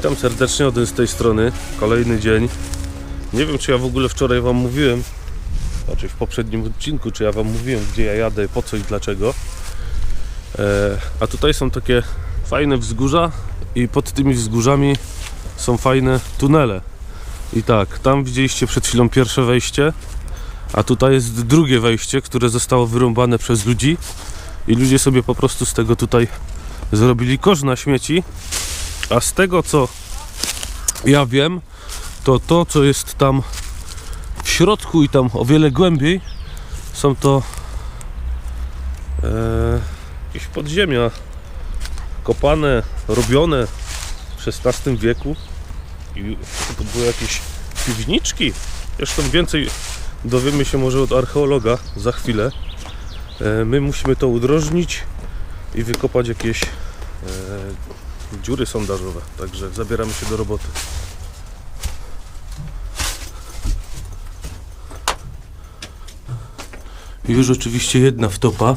Witam serdecznie Odyn z tej strony. Kolejny dzień. Nie wiem, czy ja w ogóle wczoraj Wam mówiłem, znaczy w poprzednim odcinku, czy ja Wam mówiłem, gdzie ja jadę, po co i dlaczego. E, a tutaj są takie fajne wzgórza i pod tymi wzgórzami są fajne tunele. I tak, tam widzieliście przed chwilą pierwsze wejście, a tutaj jest drugie wejście, które zostało wyrąbane przez ludzi i ludzie sobie po prostu z tego tutaj zrobili kosz na śmieci a z tego co ja wiem, to to co jest tam w środku i tam o wiele głębiej są to e, jakieś podziemia kopane, robione w XVI wieku i to były jakieś piwniczki. Zresztą więcej dowiemy się może od archeologa za chwilę. E, my musimy to udrożnić i wykopać jakieś e, dziury sondażowe, także zabieramy się do roboty. Już oczywiście jedna wtopa,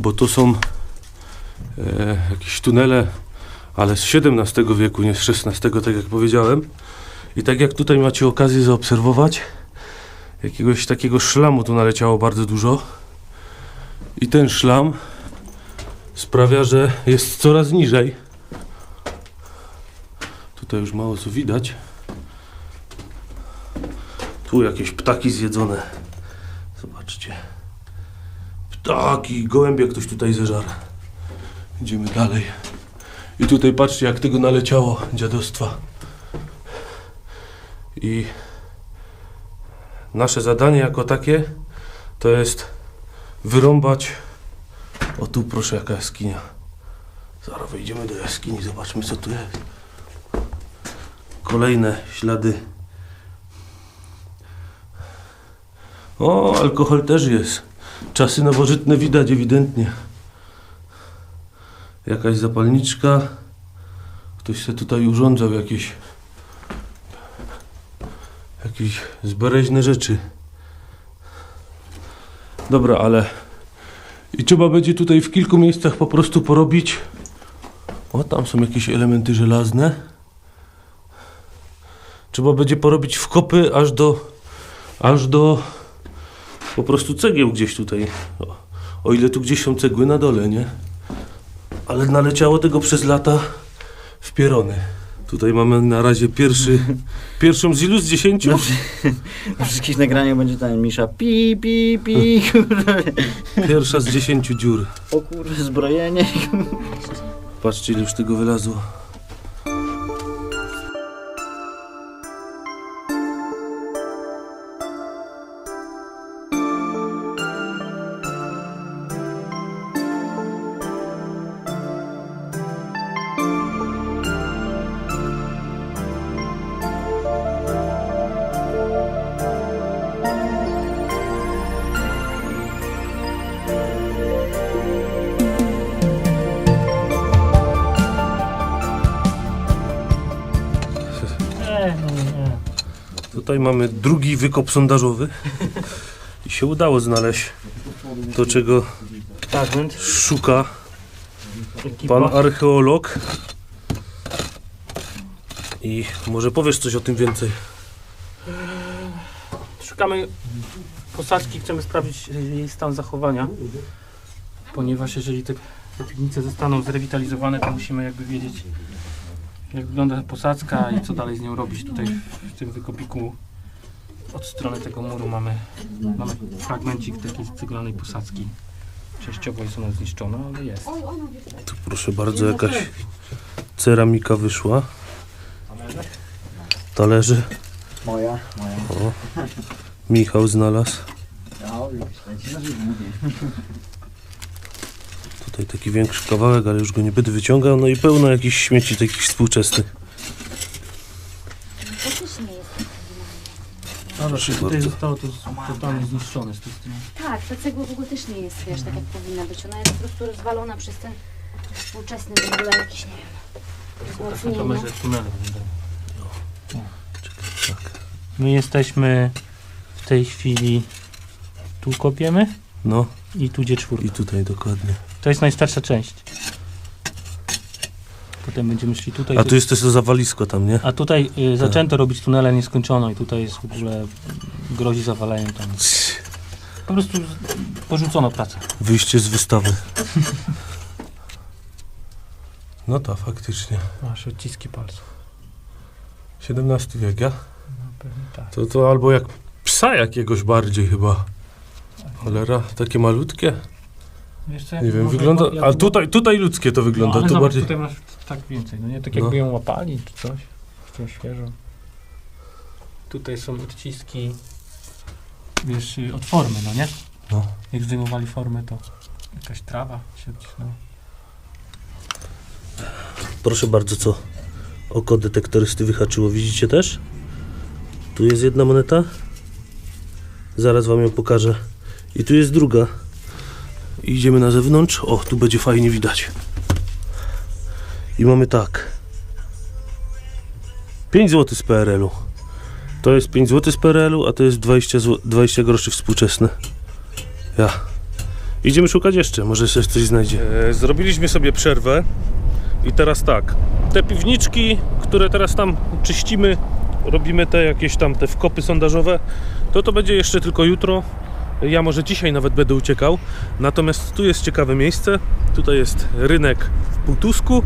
bo to są e, jakieś tunele, ale z XVII wieku, nie z XVI, tak jak powiedziałem. I tak jak tutaj macie okazję zaobserwować, jakiegoś takiego szlamu tu naleciało bardzo dużo. I ten szlam sprawia, że jest coraz niżej. Tutaj już mało co widać. Tu jakieś ptaki zjedzone. Zobaczcie. Ptaki, gołębie ktoś tutaj zeżarł. Idziemy dalej. I tutaj patrzcie jak tego naleciało dziadostwa. I nasze zadanie jako takie to jest wyrąbać o tu proszę jaka jaskinia. Zaraz wejdziemy do jaskini, zobaczmy co tu jest. Kolejne ślady. O, alkohol też jest. Czasy nowożytne widać ewidentnie. Jakaś zapalniczka. Ktoś się tutaj urządzał jakieś jakieś zbereźne rzeczy. Dobra, ale i trzeba będzie tutaj w kilku miejscach po prostu porobić. O, tam są jakieś elementy żelazne. Trzeba będzie porobić wkopy aż do aż do po prostu cegieł gdzieś tutaj. O, o ile tu gdzieś są cegły na dole, nie? Ale naleciało tego przez lata w pierony. Tutaj mamy na razie pierwszy, pierwszą z ilu z dziesięciu? Wszy- na wszystkich nagraniach będzie ten Misza pi, pi, pi. Pierwsza z dziesięciu dziur. O kurde, zbrojenie. Patrzcie, ile już tego wylazło. Nie, nie, nie. Tutaj mamy drugi wykop sondażowy. I się udało znaleźć to, czego Fragment. szuka Ekipa. pan archeolog. I może powiesz coś o tym więcej. Szukamy posadzki, chcemy sprawdzić jej stan zachowania, ponieważ jeżeli te, te piwnice zostaną zrewitalizowane, to musimy jakby wiedzieć, jak wygląda posadzka i co dalej z nią robić. Tutaj w tym wykopiku od strony tego muru mamy, mamy fragmencik takiej ceglanej posadzki. Częściowo jest ona zniszczona, ale jest. Tu proszę bardzo, jakaś ceramika wyszła. Talerze. Moja, moja. O, Michał znalazł. Ja, już leci na żywo, mówię. Tutaj taki większy kawałek, ale już go nie będę wyciągał. No i pełno jakichś śmieci takich współczesnych. Śmieje? Ale Proszę tutaj bardzo. zostało to totalnie zniszczone z tej strony. Tak, ta cegła w ogóle też nie jest, wiesz, tak jak powinna być. Ona jest po prostu rozwalona przez ten współczesny w ogóle jakiś, nie wiem, Tak wzmocnienie. tunelu wyglądają. My jesteśmy w tej chwili tu kopiemy No i tu gdzie czwórka. i tutaj dokładnie. To jest najstarsza część. Potem będziemy szli tutaj. A tu jest też to zawalisko tam, nie? A tutaj y, zaczęto robić tunele, nie skończono i tutaj jest w ogóle grozi zawaleniem tam. Po prostu z- porzucono pracę. Wyjście z wystawy. No to faktycznie. Masz odciski palców. XVII wiek, ja? No pewnie tak. To, to albo jak psa jakiegoś bardziej chyba. Cholera, takie malutkie. Co, Nie wiem, wygląda... jak- A tutaj, tutaj ludzkie to wygląda, no, ale to zobacz, bardziej... tutaj masz tak więcej, no nie? Tak No. jakby ją łapali czy coś. Jeszcze świeżo. Tutaj są odciski, wiesz, od formy, no nie? No. Jak zdejmowali formę, to jakaś trawa się odcisnęła. Proszę bardzo, co oko detektorysty wyhaczyło. Widzicie też? Tu jest jedna moneta. Zaraz wam ją pokażę. I tu jest druga. Idziemy na zewnątrz. O, tu będzie fajnie widać. I mamy tak. 5 zł z PRL-u. To jest 5 zł z PRL-u, a to jest 20, zł, 20 groszy współczesne. Ja. Idziemy szukać jeszcze, może jeszcze coś znajdzie. E, zrobiliśmy sobie przerwę. I teraz tak, te piwniczki, które teraz tam czyścimy, robimy te jakieś tam te wkopy sondażowe, to to będzie jeszcze tylko jutro. Ja może dzisiaj nawet będę uciekał. Natomiast tu jest ciekawe miejsce. Tutaj jest rynek w Półtusku,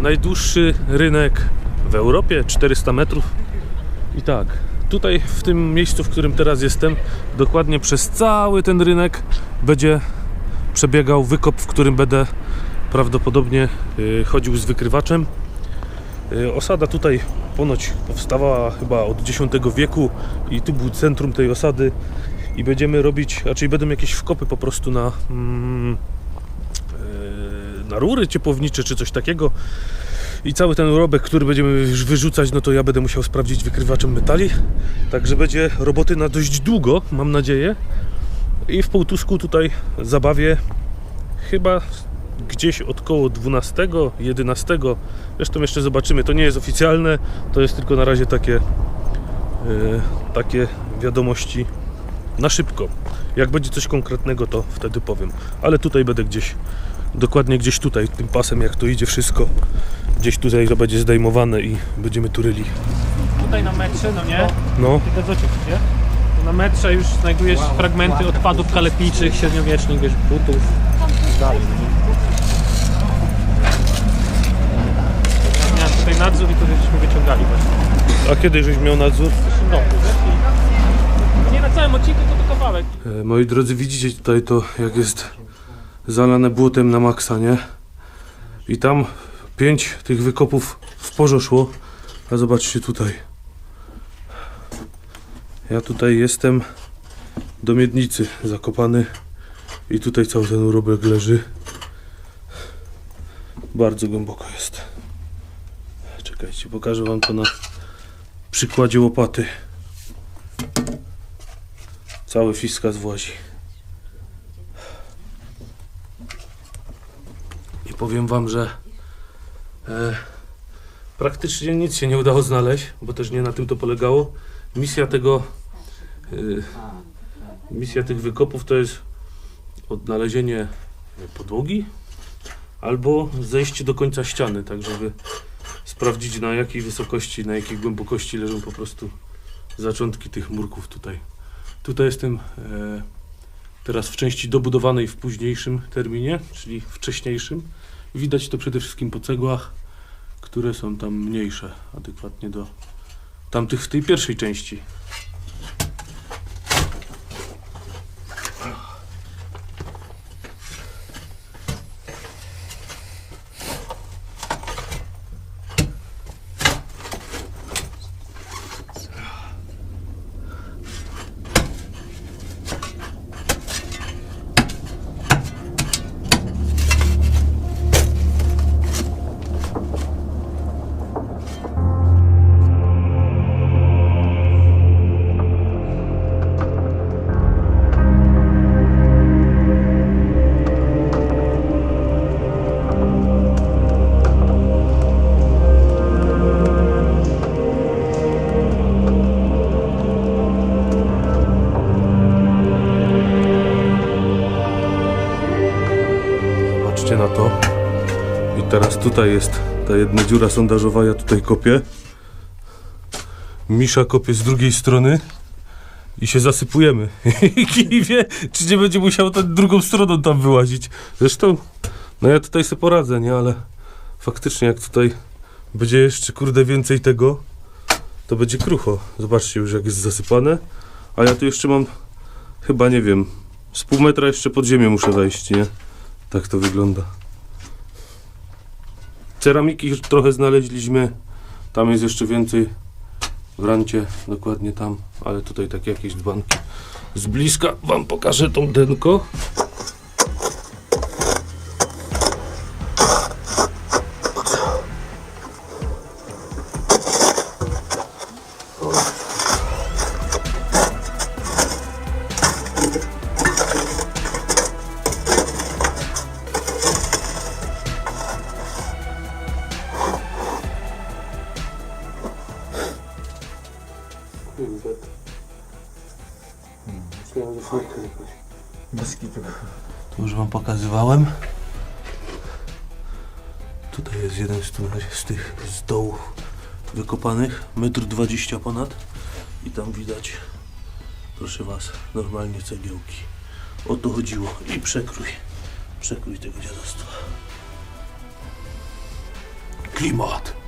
najdłuższy rynek w Europie, 400 metrów. I tak, tutaj w tym miejscu, w którym teraz jestem, dokładnie przez cały ten rynek będzie przebiegał wykop, w którym będę prawdopodobnie y, chodził z wykrywaczem. Y, Osada tutaj ponoć powstawała chyba od X wieku i tu był centrum tej osady i będziemy robić, raczej będą jakieś wkopy po prostu na, mm, y, na rury ciepłownicze czy coś takiego i cały ten urobek, który będziemy wyrzucać, no to ja będę musiał sprawdzić wykrywaczem metali, także będzie roboty na dość długo, mam nadzieję i w Półtusku tutaj zabawie chyba gdzieś od koło 12, 11. Zresztą jeszcze zobaczymy. To nie jest oficjalne, to jest tylko na razie takie, e, takie wiadomości na szybko. Jak będzie coś konkretnego, to wtedy powiem. Ale tutaj będę gdzieś, dokładnie gdzieś tutaj, tym pasem, jak to idzie wszystko. Gdzieś tutaj to będzie zdejmowane i będziemy turyli. Tutaj na metrze, no nie? No, nie? Na metrze już znajdujesz fragmenty odpadów kaletniczych, średniowiecznych, wiesz, butów. Dalej. Miałem tutaj nadzór i to żeśmy wyciągali właśnie. a kiedy żeś miał nadzór? W zeszłym roku, na całym odcinku, tylko kawałek. E, Moi drodzy, widzicie tutaj to, jak jest zalane błotem na maksa, nie? I tam pięć tych wykopów w porze szło, a zobaczcie tutaj. Ja tutaj jestem do miednicy zakopany i tutaj cały ten urobek leży. Bardzo głęboko jest. Czekajcie, pokażę wam to na przykładzie łopaty. Cały fiskas włazi. I powiem wam, że e, praktycznie nic się nie udało znaleźć, bo też nie na tym to polegało. Misja tego, e, misja tych wykopów to jest odnalezienie podłogi albo zejście do końca ściany, tak żeby sprawdzić na jakiej wysokości, na jakiej głębokości leżą po prostu zaczątki tych murków tutaj. Tutaj jestem e, teraz w części dobudowanej w późniejszym terminie, czyli wcześniejszym. Widać to przede wszystkim po cegłach, które są tam mniejsze, adekwatnie do tamtych w tej pierwszej części. Tutaj jest ta jedna dziura sondażowa, ja tutaj kopię. Misza kopie z drugiej strony i się zasypujemy. I wie, czy nie będzie musiał tą drugą stroną tam wyłazić. Zresztą, no ja tutaj sobie poradzę, nie? Ale faktycznie jak tutaj będzie jeszcze kurde więcej tego, to będzie krucho. Zobaczcie już jak jest zasypane. A ja tu jeszcze mam chyba, nie wiem, z pół metra jeszcze pod ziemię muszę wejść, nie? Tak to wygląda. Ceramiki już trochę znaleźliśmy. Tam jest jeszcze więcej w rancie, dokładnie tam, ale tutaj takie jakieś dzbanki. Z bliska wam pokażę tą denko. Tu już wam pokazywałem. Tutaj jest jeden z, z tych z dołów wykopanych, metr dwadzieścia ponad. I tam widać, proszę was, normalnie cegiełki. O to chodziło. I przekrój, przekrój tego dziadostwa. Klimat.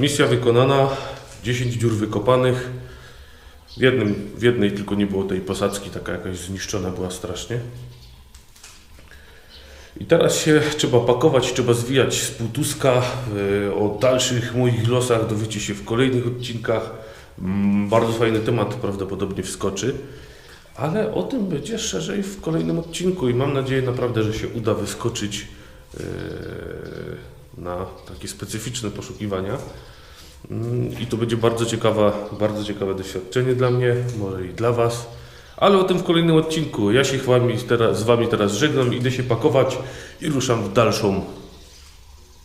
Misja wykonana, 10 dziur wykopanych. W, jednym, w jednej tylko nie było tej posadzki, taka jakaś zniszczona była strasznie. I teraz się trzeba pakować, trzeba zwijać z półtuska. Yy, O dalszych moich losach dowiecie się w kolejnych odcinkach. Mm, Bardzo fajny temat prawdopodobnie wskoczy. Ale o tym będzie szerzej w kolejnym odcinku i mam nadzieję naprawdę, że się uda wyskoczyć yy, na takie specyficzne poszukiwania. Mm, I to będzie bardzo ciekawa, bardzo ciekawe doświadczenie dla mnie, może i dla Was. Ale o tym w kolejnym odcinku. Ja się wami teraz, z Wami teraz żegnam, idę się pakować i ruszam w dalszą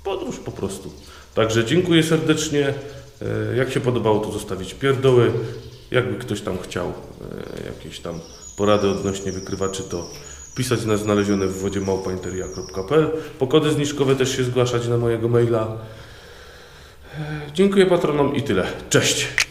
podróż po prostu. Także dziękuję serdecznie. E, Jak się podobało, to zostawić pierdoły. Jakby ktoś tam chciał e, jakieś tam porady odnośnie wykrywaczy, to pisać na znalezione w wodzie małpainteria.pl. Pokody zniżkowe też się zgłaszać na mojego maila. Dziękuję patronom i tyle. Cześć!